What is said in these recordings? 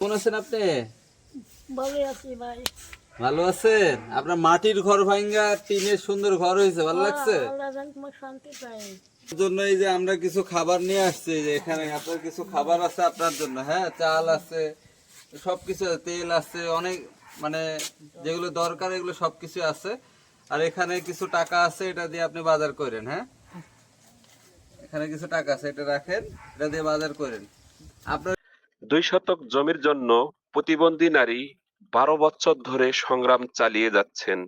কেমন আছেন আপনি? ভালো আছি ভাই। ভালো আছেন? আপনার মাটির ঘর ভাঙ্গা টিনের সুন্দর ঘর হয়েছে ভালো লাগছে? পাই এর জন্য এই যে আমরা কিছু খাবার নিয়ে আসছি যে এখানে আপনার কিছু খাবার আছে আপনার জন্য হ্যাঁ? চাল আছে সবকিছু আছে, তেল আছে অনেক মানে যেগুলো দরকার এগুলো সবকিছু আছে। আর এখানে কিছু টাকা আছে এটা দিয়ে আপনি বাজার করেন হ্যাঁ? এখানে কিছু টাকা আছে এটা রাখেন এটা দিয়ে বাজার করেন। আপনার দুই শতক জমির জন্য প্রতিবন্ধী নারী বারো বছর ধরে সংগ্রাম চালিয়ে যাচ্ছেন।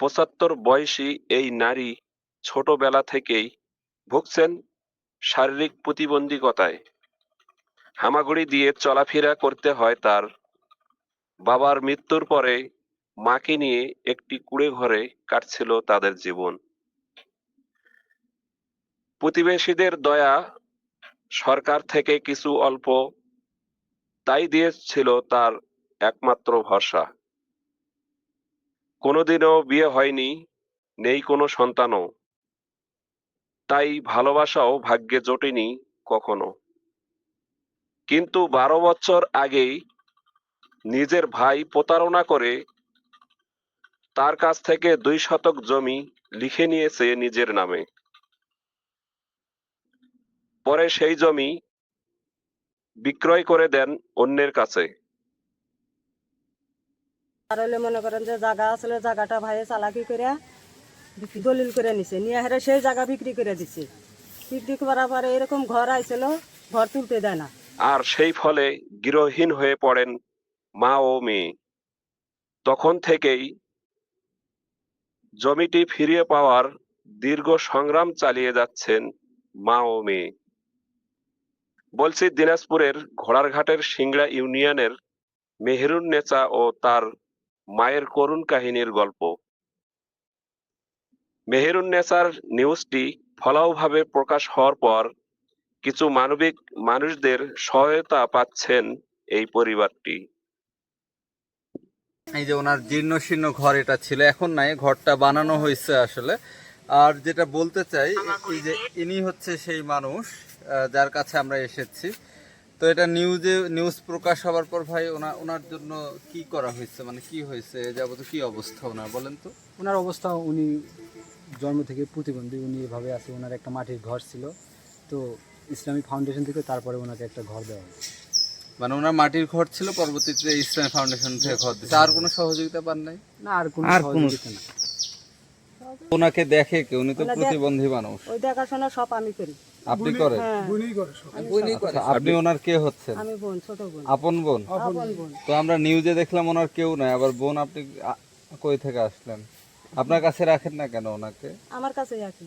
পঁচাত্তর বয়সী এই নারী ছোটবেলা থেকেই ভুগছেন শারীরিক প্রতিবন্ধকতায়। হামাগুড়ি দিয়ে চলাফেরা করতে হয় তার বাবার মৃত্যুর পরে মাকে নিয়ে একটি কুড়ে ঘরে কাটছিল তাদের জীবন। প্রতিবেশীদের দয়া সরকার থেকে কিছু অল্প তাই দিয়েছিল তার একমাত্র ভরসা। কোনোদিনও বিয়ে হয়নি, নেই কোনো সন্তানও। তাই ভালোবাসাও ভাগ্যে জোটেনি কখনো। কিন্তু বারো বছর আগেই নিজের ভাই প্রতারণা করে তার কাছ থেকে দুই শতক জমি লিখে নিয়েছে নিজের নামে। পরে সেই জমি বিক্রয় করে দেন অন্যের কাছে। আর হলে মনে করেন যে জায়গা আসলে জায়গাটা ভাইয়ে চালাকি করে দলিল করে নিছে। নিয়ে হেরে সেই জায়গা বিক্রি করে দিছে। বিক্রি করার পরে এরকম ঘর আইছিল ঘর তুলতে দেয় না। আর সেই ফলে গৃহহীন হয়ে পড়েন মা ও মেয়ে। তখন থেকেই জমিটি ফিরিয়ে পাওয়ার দীর্ঘ সংগ্রাম চালিয়ে যাচ্ছেন মা ও মেয়ে। বলছি দিনাজপুরের ঘোড়ারঘাটের সিংড়া ইউনিয়নের মেহেরুন নেচা ও তার মায়ের করুণ কাহিনীর গল্প। মেহেরুন নেচার নিউজটি ফলাওভাবে প্রকাশ হওয়ার পর কিছু মানবিক মানুষদের সহায়তা পাচ্ছেন এই পরিবারটি। এই যে ওনার জীর্ণ শীর্ণ ঘর এটা ছিল, এখন নাই, ঘরটা বানানো হয়েছে আসলে। আর যেটা বলতে চাই, এই যে ইনি হচ্ছে সেই মানুষ যার কাছে আমরা এসেছি। তো এটা নিউজে নিউজ প্রকাশ হওয়ার পর ভাই ওনার ওনার জন্য কি করা হয়েছে? মানে কি হয়েছে? যাবত কি অবস্থা ওনার বলেন তো। ওনার অবস্থা উনি জন্ম থেকে প্রতিবন্ধী উনি এভাবে আছে ওনার একটা মাটির ঘর ছিল। তো ইসলামিক ফাউন্ডেশন থেকে তারপরে ওনাকে একটা ঘর দেওয়া হয়েছে মানে ওনার মাটির ঘর ছিল পরবর্তীতে ইসলাম ফাউন্ডেশন থেকে ঘর দিচ্ছে আর কোনো সহযোগিতা পান নাই? না আর কোনো আর কোনো- সহযোগিতা না ওনাকে দেখে কে? উনি তো প্রতিবন্ধী মানুষ। ওই দেখাশোনা সব আমি করি। আপনি করেন? হ্যাঁ। আচ্ছা, আপনি ওনার কে হচ্ছেন? আমি বোন ছোট বোন। আপন বোন? আপন বোন। তো আমরা নিউজে দেখলাম ওনার কেউ নাই আবার বোন আপনি কই থেকে আসলেন? আপনার কাছে রাখেন না কেন ওনাকে? আমার কাছে আছে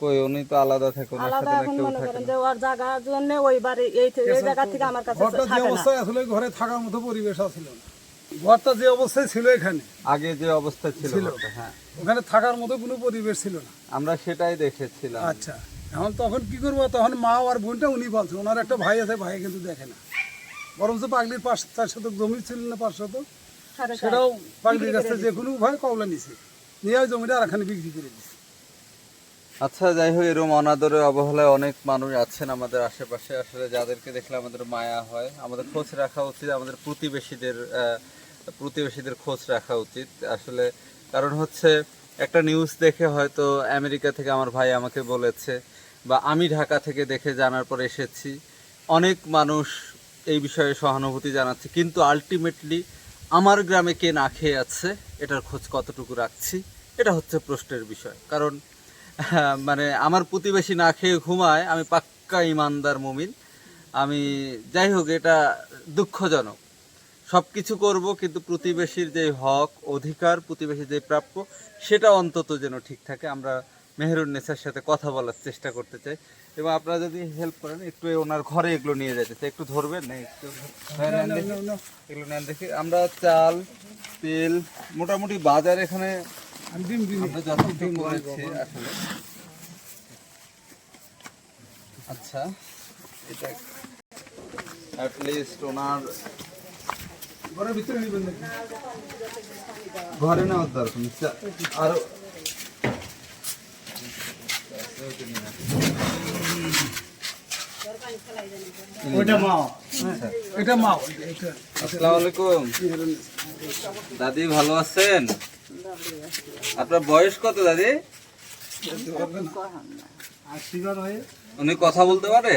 কই উনি তো আলাদা থাকে ওনার সাথে না এখন কেউ মনে থাকে করেন যে ওর জায়গার জন্য ওই বাড়ি এই এই জায়গা থেকে আমার কাছে থাকে না। অবস্থায় আসলে ঘরে থাকার মতো পরিবেশ আছিল না। ঘরটা যে অবস্থায় ছিল এখানে। আগে যে অবস্থা ছিল হ্যাঁ। ওখানে থাকার মতো কোনো পরিবেশ ছিল না। আমরা সেটাই দেখেছিলাম। আচ্ছা। এখন তখন কি করব? তখন মা আর বোনটা উনি বলছে ওনার একটা ভাই আছে ভাই কিন্তু দেখে না। বরঞ্চ পাগলির পাঁচ চার শতক জমি ছিল না পাঁচ শতক। সেটাও পাগলির কাছে যে কোনো উভয় কবলা নিছে। নিয়ে ওই জমিটা আর এখানে বিক্রি করে দিছে। আচ্ছা যাই হোক এরকম অনাদরে অবহেলায় অনেক মানুষ আছেন আমাদের আশেপাশে। আসলে যাদেরকে দেখলে আমাদের মায়া হয় আমাদের খোঁজ রাখা উচিত আমাদের প্রতিবেশীদের আহ, প্রতিবেশীদের খোঁজ রাখা উচিত। আসলে কারণ হচ্ছে একটা নিউজ দেখে হয়তো আমেরিকা থেকে আমার ভাই আমাকে বলেছে বা আমি ঢাকা থেকে দেখে জানার পর এসেছি। অনেক মানুষ এই বিষয়ে সহানুভূতি জানাচ্ছে, কিন্তু আলটিমেটলি আমার গ্রামে কে না খেয়ে আছে, এটার খোঁজ কতটুকু রাখছি, এটা হচ্ছে প্রশ্নের বিষয়। কারণ মানে আমার প্রতিবেশী না খেয়ে ঘুমায়, আমি পাক্কা ইমানদার মুমিন। আমি, যাই হোক, এটা দুঃখজনক। সব কিছু করব, কিন্তু প্রতিবেশীর যে হক, অধিকার, প্রতিবেশীর যে প্রাপ্য, সেটা অন্তত যেন ঠিক থাকে। আমরা নেসার সাথে কথা বলার চেষ্টা করতে চাই। এবং আপনারা যদি হেল্প করেন একটু ওনার ঘরে এগুলো নিয়ে যেতে চাই। একটু ধরবেন? না একটু। এগুলো নেন দেখি। আমরা চাল তেল মোটামুটি বাজার এখানে আমরা করেছি আসলে। আচ্ছা এটা অ্যাট লিস্ট ওনার ঘরের ভিতরে নিবেন ঘরে নেওয়ার দরকার আরও ওইটা মা এটা মা এটা আসসালামু দাদি ভালো আছেন? আপনার বয়স কত, দাদি? উনি কথা বলতে পারে?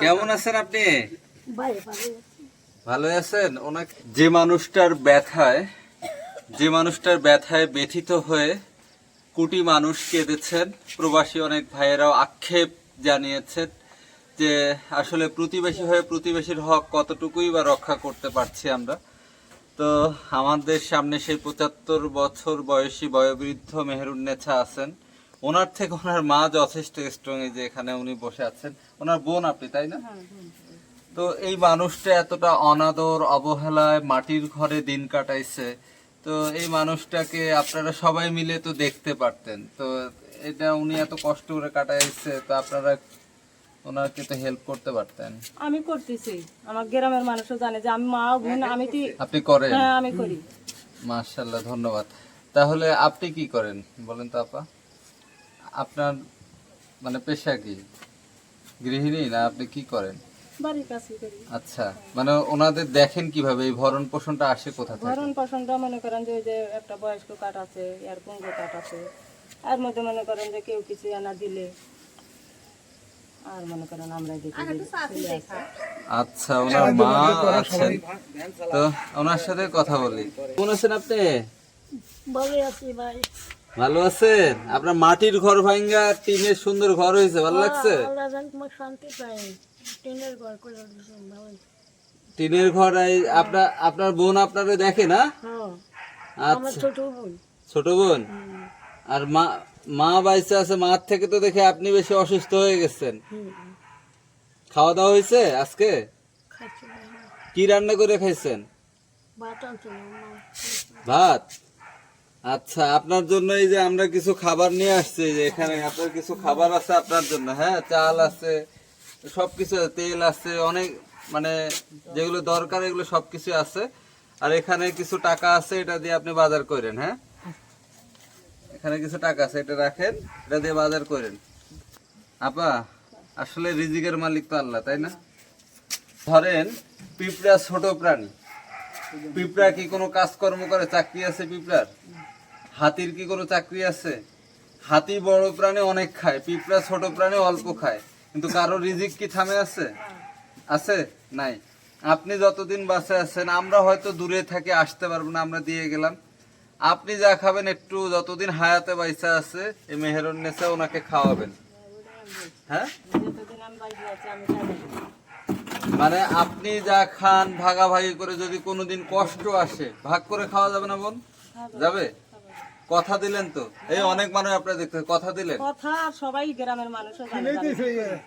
কেমন আছেন আপনি? ভালো আছেন। ওনাকে যে মানুষটার ব্যথায় যে মানুষটার ব্যথায় ব্যথিত হয়ে কোটি মানুষ কেঁদেছেন। প্রবাসী অনেক ভাইয়েরাও আক্ষেপ জানিয়েছেন যে আসলে প্রতিবেশী হয়ে প্রতিবেশীর হক কতটুকুই বা রক্ষা করতে পারছি আমরা। তো আমাদের সামনে সেই পঁচাত্তর বছর বয়সী বয়োবৃদ্ধ মেহরুন্নেছা আছেন। ওনার থেকে ওনার মা যথেষ্ট স্ট্রং এই যে এখানে উনি বসে আছেন। ওনার বোন আপনি তাই না? তো এই মানুষটা এতটা অনাদর অবহেলায় মাটির ঘরে দিন কাটাইছে। তো এই মানুষটাকে আপনারা সবাই মিলে তো দেখতে পারতেন। তো এটা উনি এত কষ্ট করে কাটাইছে তো আপনারা ওনাকে তো হেল্প করতে পারতেন। আমি করতেছি। আমার গ্রামের মানুষও জানে যে আমি মা বোন আমি তো আপনি করেন। হ্যাঁ আমি করি। মার্শাল্লাহ ধন্যবাদ। তাহলে আপনি কি করেন বলেন তো আপা? আপনার মানে পেশা কি? গৃহিণী না আপনি কি করেন? বাড়ির কাছে করি। আচ্ছা মানে ওনাদের দেখেন কীভাবে? এই ভরণ পোষণটা আসে কোথা থেকে? ভরণ পোষণটা মনে করেন যে ওই যে একটা বয়স্ক কাঠ আছে আর পঙ্গু কাঠ আছে। আর মধ্যে মনে করেন যে কেউ কিছু আনা দিলে আর মনে করেন আমরা দেখি আছে। আচ্ছা ওনার মা আছেন। তো ওনার সাথে কথা বলি। কেমন আছেন আপনি? ভালো আছি ভাই। ভালো আছেন? আপনার মাটির ঘর ভাঙ্গা টিনের সুন্দর ঘর হয়েছে ভালো লাগছে? আল্লাহ জান তোমার শান্তি পাই। টিনের ঘর করে টিনের ঘর এই আপনার আপনার বোন আপনারে দেখে না? হ্যাঁ। আমার আচ্ছা ছোট বোন। ছোট বোন? আর মা মা বাইসে আছে মার থেকে তো দেখে আপনি বেশি অসুস্থ হয়ে গেছেন। খাওয়া দাওয়া হয়েছে আজকে? কি রান্না করে খাইছেন? ভাত? আচ্ছা আপনার জন্য এই যে আমরা কিছু খাবার নিয়ে আসছি যে এখানে আপনার কিছু খাবার আছে আপনার জন্য হ্যাঁ? চাল আছে সবকিছু আছে, তেল আছে অনেক মানে যেগুলো দরকার এগুলো সবকিছু আছে। আর এখানে কিছু টাকা আছে এটা দিয়ে আপনি বাজার করেন হ্যাঁ? এখানে কিছু টাকা আছে এটা রাখেন এটা দিয়ে বাজার করেন। আপা আসলে রিজিকের মালিক তো আল্লাহ তাই না? ধরেন পিঁপড়া ছোট প্রাণী। পিঁপড়া কি কোনো কাজকর্ম করে? চাকরি আছে পিঁপড়ার? হাতির কি কোনো চাকরি আছে? হাতি বড় প্রাণী অনেক খায় পিঁপড়া ছোট প্রাণী অল্প খায়। কিন্তু কারও রিজিক কি থামে আছে? আছে? নাই। আপনি যতদিন বাসে আছেন আমরা হয়তো দূরে থাকি আসতে পারব না আমরা দিয়ে গেলাম। আপনি যা খাবেন একটু যতদিন হায়াতে বাইসা আছে এই মেহেরন নেশা ওনাকে খাওয়াবেন। হ্যাঁ? মানে আপনি যা খান ভাগাভাগি করে যদি কোনোদিন কষ্ট আসে ভাগ করে খাওয়া যাবে না বোন? যাবে? কথা দিলেন তো? এই অনেক মানুষ আপনার দেখতে কথা দিলেন? কথা সবাই গ্রামের। এই